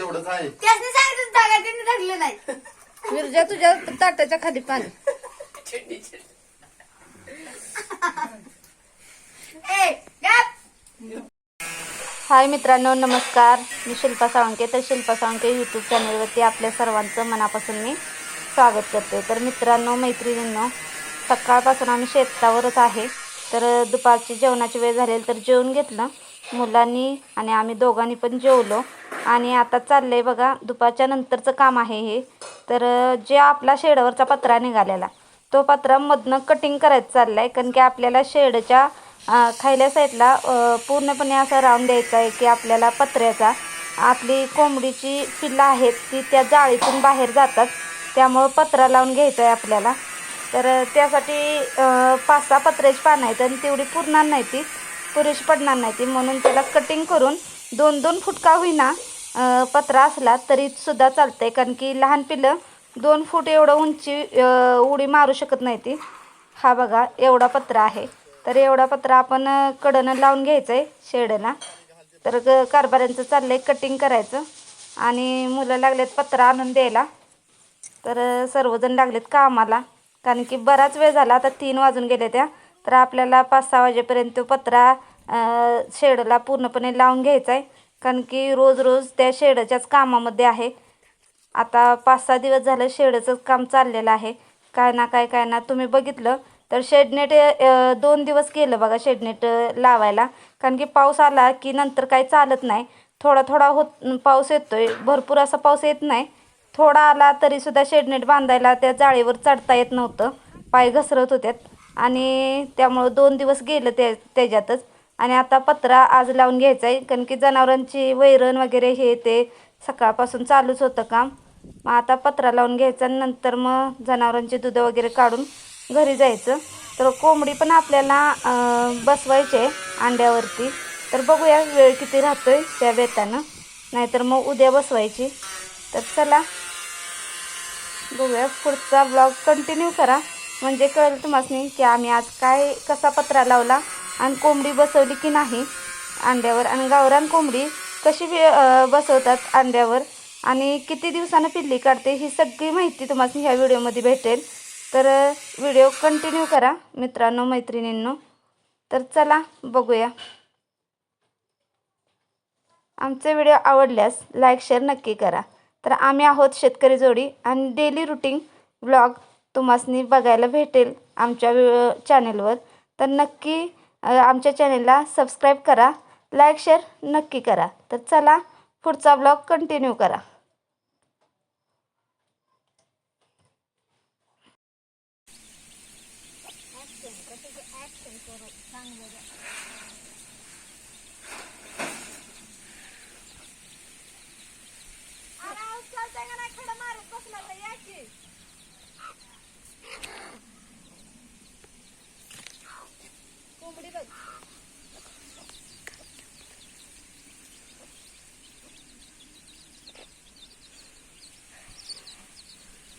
एवढंच आहे. त्यासनी सांगितलं जागा त्यांनी धरलं नाही. मिरजा तुझ्या ताटाच्या खाली पाणी. ए गप. हाय मित्रांनो नमस्कार. मी शिल्पा साळुंके. तर शिल्पा साळुंके यूट्यूब चॅनलवरती आपल्या सर्वांचं मनापासून मी स्वागत करते. तर मित्रांनो मैत्रिणींनो सकाळपासून आम्ही शेतावरच आहे. तर दुपारची जेवणाची वेळ झालेली तर जेवून घेतलं. मुलांनी आणि आम्ही दोघांनी पण जेवलो. आणि आता चाललं आहे बघा दुपारच्या नंतरचं काम आहे हे. तर जे आपला शेडवरचा पत्रा निघालेला तो पत्रामधनं कटिंग करायचं चाललं आहे कारण की आपल्याला शेडच्या खायल्या साईडला पूर्णपणे असा राऊंड द्यायचा आहे की आपल्याला पत्र्याचा. आपली कोंबडीची पिल्लं आहेत ती त्या जाळीतून बाहेर जातात. त्यामुळं पत्रा लावून घ्यायचा आहे आपल्याला. तर त्यासाठी पाच सहा पत्र्याची पानं आहेत आणि तेवढी पुरणार नाही ती. पुरेशी पडणार नाही ती. म्हणून त्याला कटिंग करून दोन दोन फूट का होईना पत्रा असला तरी सुद्धा आहे कारण की लहान पिल्लं दोन फूट एवढं उंची उडी मारू शकत नाही ती. हा बघा एवढा पत्रा आहे. तर एवढा पत्रा आपण कडनं लावून घ्यायचं आहे शेडला तर ग- कारभाऱ्यांचं चाललं आहे कटिंग करायचं. आणि मुलं लागलेत पत्रा आणून द्यायला. तर सर्वजण लागलेत कामाला. कारण की बराच वेळ झाला आता तीन वाजून गेले त्या. तर आपल्याला पाच सहा वाजेपर्यंत तो पत्रा शेडला पूर्णपणे लावून घ्यायचा आहे कारण की रोज रोज त्या शेडच्याच कामामध्ये आहे. आता पाच सहा दिवस झालं शेडचं काम चाललेलं आहे. काय ना काय काय ना तुम्ही बघितलं. तर शेडनेट दोन दिवस केलं बघा शेडनेट लावायला. कारण की पाऊस आला की नंतर काही चालत नाही. थोडा थोडा होत पाऊस येतोय. भरपूर असा पाऊस येत नाही. थोडा आला तरीसुद्धा शेडनेट बांधायला त्या जाळीवर चढता येत नव्हतं. पाय घसरत होत्यात. आणि त्यामुळं दोन दिवस गेलं त्या त्याच्यातच. आणि आता पत्रा आज लावून घ्यायचा आहे कारण की जनावरांची वैरण वगैरे हे ते सकाळपासून चालूच होतं काम. मग आता पत्रा लावून घ्यायचा नंतर मग जनावरांची दूध वगैरे काढून घरी जायचं. तर कोंबडी पण आपल्याला बसवायचे बसवायची आहे अंड्यावरती. तर बघूया वेळ किती राहतो आहे त्या बेतानं नाहीतर मग उद्या बसवायची. तर चला बघूया पुढचा ब्लॉग कंटिन्यू करा. म्हणजे कळेल तुम्हाला की आम्ही आज काय कसा पत्रा लावला आणि कोंबडी बसवली की नाही अंड्यावर आणि गावरान कोंबडी कशी बसवतात अंड्यावर आणि किती दिवसानं पिल्ली काढते ही सगळी माहिती तुम्हाला ह्या व्हिडिओमध्ये भेटेल. तर व्हिडिओ कंटिन्यू करा मित्रांनो मैत्रिणींनो. तर चला बघूया. आमचे व्हिडिओ आवडल्यास लाईक शेअर नक्की करा. तर आम्ही आहोत शेतकरी जोडी आणि डेली रुटीन ब्लॉग तुम्हासनी बघायला भेटेल आमच्या चॅनेलवर तर नक्की आमच्या चॅनेलला सबस्क्राईब करा लाईक शेअर नक्की करा. तर चला पुढचा ब्लॉग कंटिन्यू करा. आणखी रे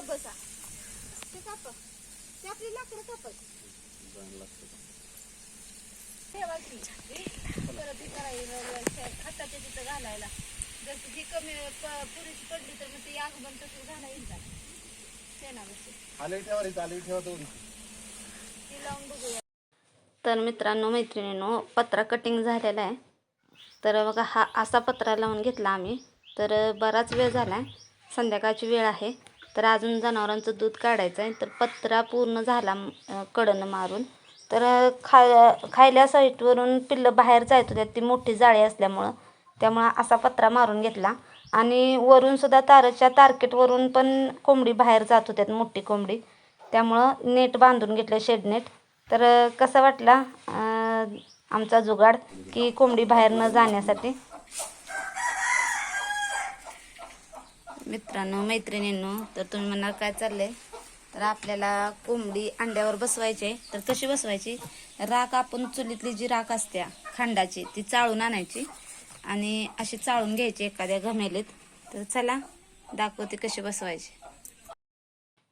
गप बसा. ते काप. ते आपली लाकडं कापत ठेवा की परत ती करायला खताच्या तिथं घालायला. जर ती कमी प- पडली तर मग ती आग बंद तसं घाला येईल शेणावरची आले ठेवा रे आले ठेवा तेवढी ती लावून बघूया. तर मित्रांनो मैत्रिणींनो पत्रा कटिंग झालेला आहे. तर बघा हा असा पत्रा लावून घेतला आम्ही. तर बराच वेळ झाला आहे संध्याकाळची वेळ आहे. तर अजून जनावरांचं दूध काढायचं आहे. तर पत्रा पूर्ण झाला कडनं मारून. तर खा खायल्या साईटवरून पिल्लं बाहेर जायचं होत्या ती मोठी जाळी असल्यामुळं. त्यामुळं असा पत्रा मारून घेतला. आणि वरून सुद्धा तारच्या तारकेटवरून पण कोंबडी बाहेर जात होत्यात मोठी कोंबडी. त्यामुळं नेट बांधून घेतलं शेड नेट. तर कसा वाटला आमचा जुगाड की कोंबडी बाहेर न जाण्यासाठी? मित्रांनो मैत्रिणींनो तर तुम्ही म्हणणार काय चाललंय? तर आपल्याला कोंबडी अंड्यावर बसवायची तर कशी बसवायची? राख आपण चुलीतली जी राख असत्या खांडाची ती चाळून आणायची आणि अशी चाळून घ्यायची एखाद्या घमेलीत. तर चला दाखवते कशी बसवायची.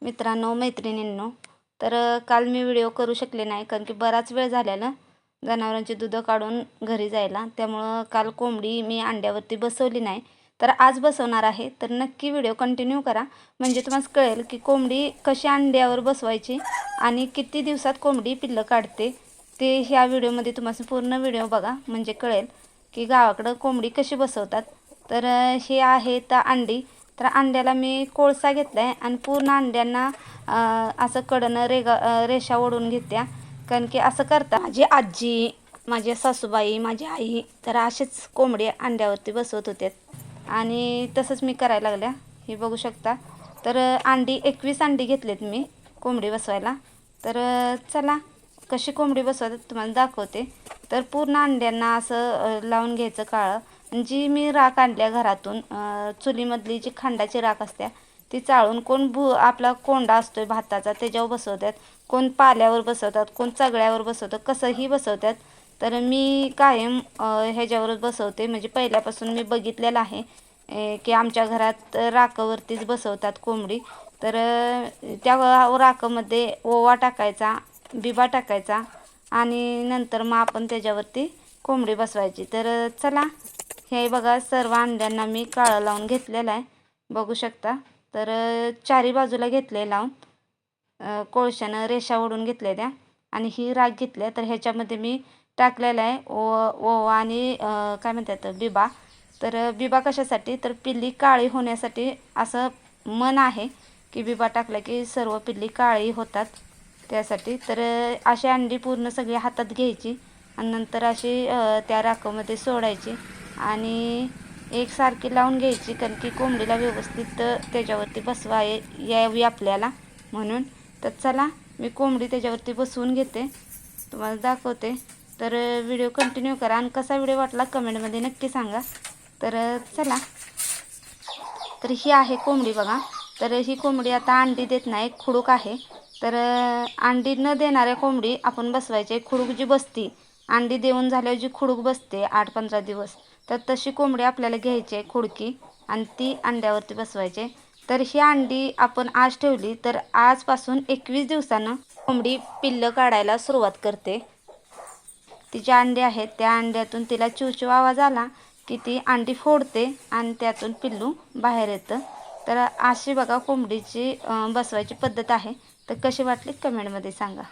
मित्रांनो मैत्रिणींनो तर काल मी व्हिडिओ करू शकले नाही कारण की बराच वेळ झालेला जनावरांची दुधं काढून घरी जायला. त्यामुळं काल कोंबडी मी अंड्यावरती बसवली नाही. तर आज बसवणार आहे. तर नक्की व्हिडिओ कंटिन्यू करा. म्हणजे तुम्हाला कळेल की कोंबडी कशी अंड्यावर बसवायची आणि किती दिवसात कोंबडी पिल्लं काढते ते ह्या व्हिडिओमध्ये तुम्हाला पूर्ण व्हिडिओ बघा. म्हणजे कळेल की गावाकडं कोंबडी कशी बसवतात. तर हे आहे तर अंडी. तर अंड्याला मी कोळसा घेतला आहे आणि पूर्ण अंड्यांना असं कडनं रेगा रेषा ओढून घेत्या. कारण की असं करता माझी आजी माझी सासूबाई माझी आई तर असेच कोंबडी अंड्यावरती बसवत होते आणि तसंच मी करायला लागल्या. हे बघू शकता. तर अंडी एकवीस अंडी घेतलेत मी कोंबडी बसवायला. तर चला कशी कोंबडी बसवतात तुम्हाला दाखवते. तर पूर्ण अंड्यांना असं लावून घ्यायचं काळं. जी मी राख आणल्या घरातून चुलीमधली जी खांडाची राख असत्या ती चाळून कोण भू आपला कोंडा असतोय भाताचा त्याच्यावर बसवतात. कोण पाल्यावर बसवतात कोण चगळ्यावर बसवतात कसंही बसवतात. तर मी कायम ह्याच्यावरच बसवते. म्हणजे पहिल्यापासून मी बघितलेलं आहे की आमच्या घरात राखावरतीच बसवतात कोंबडी. तर त्या राखामध्ये ओवा टाकायचा बिबा टाकायचा आणि नंतर मग आपण त्याच्यावरती कोंबडी बसवायची. तर चला हे बघा सर्व अंड्यांना मी काळं लावून घेतलेलं आहे. बघू शकता. तर चारी बाजूला घेतले लावून. कोळशानं रेषा ओढून घेतल्या त्या आणि ही राग घेतल्या तर ह्याच्यामध्ये मी टाकलेला आहे. ओ ओवा आणि काय म्हणतात बिबा. तर बिबा कशासाठी? तर पिल्ली काळी होण्यासाठी असं मन आहे की बिबा टाकला की सर्व पिल्ली काळी होतात त्यासाठी. तर अशी अंडी पूर्ण सगळी हातात घ्यायची आणि नंतर अशी त्या राखामध्ये सोडायची आणि एकसारखी लावून घ्यायची कारण की कोंबडीला व्यवस्थित त्याच्यावरती बसवा यावी आपल्याला म्हणून. तर चला मी कोंबडी त्याच्यावरती बसवून घेते. तुम्हाला दाखवते. तर व्हिडिओ कंटिन्यू करा. आणि कसा व्हिडिओ वाटला कमेंटमध्ये नक्की सांगा. तर चला. तर ही आहे कोंबडी बघा. तर ही कोंबडी आता अंडी देत नाही खुडूक आहे. तर अंडी न देणाऱ्या कोंबडी आपण बसवायचे. खुडूक जी बसती अंडी देऊन झाल्यावर जी खुडूक बसते आठ पंधरा दिवस तर तशी कोंबडी आपल्याला घ्यायची आहे खुडकी आणि ती अंड्यावरती बसवायचे तर ही अंडी आपण आज ठेवली. तर आजपासून एकवीस दिवसानं कोंबडी पिल्लं काढायला सुरुवात करते. तिचे अंडे आहेत त्या अंड्यातून तिला चिवचिव आवाज आला की ती अंडी फोडते आणि त्यातून पिल्लू बाहेर येतं. तर अशी बघा कोंबडीची बसवायची पद्धत आहे. तर कशी वाटली? कमेंटमध्ये सांगा.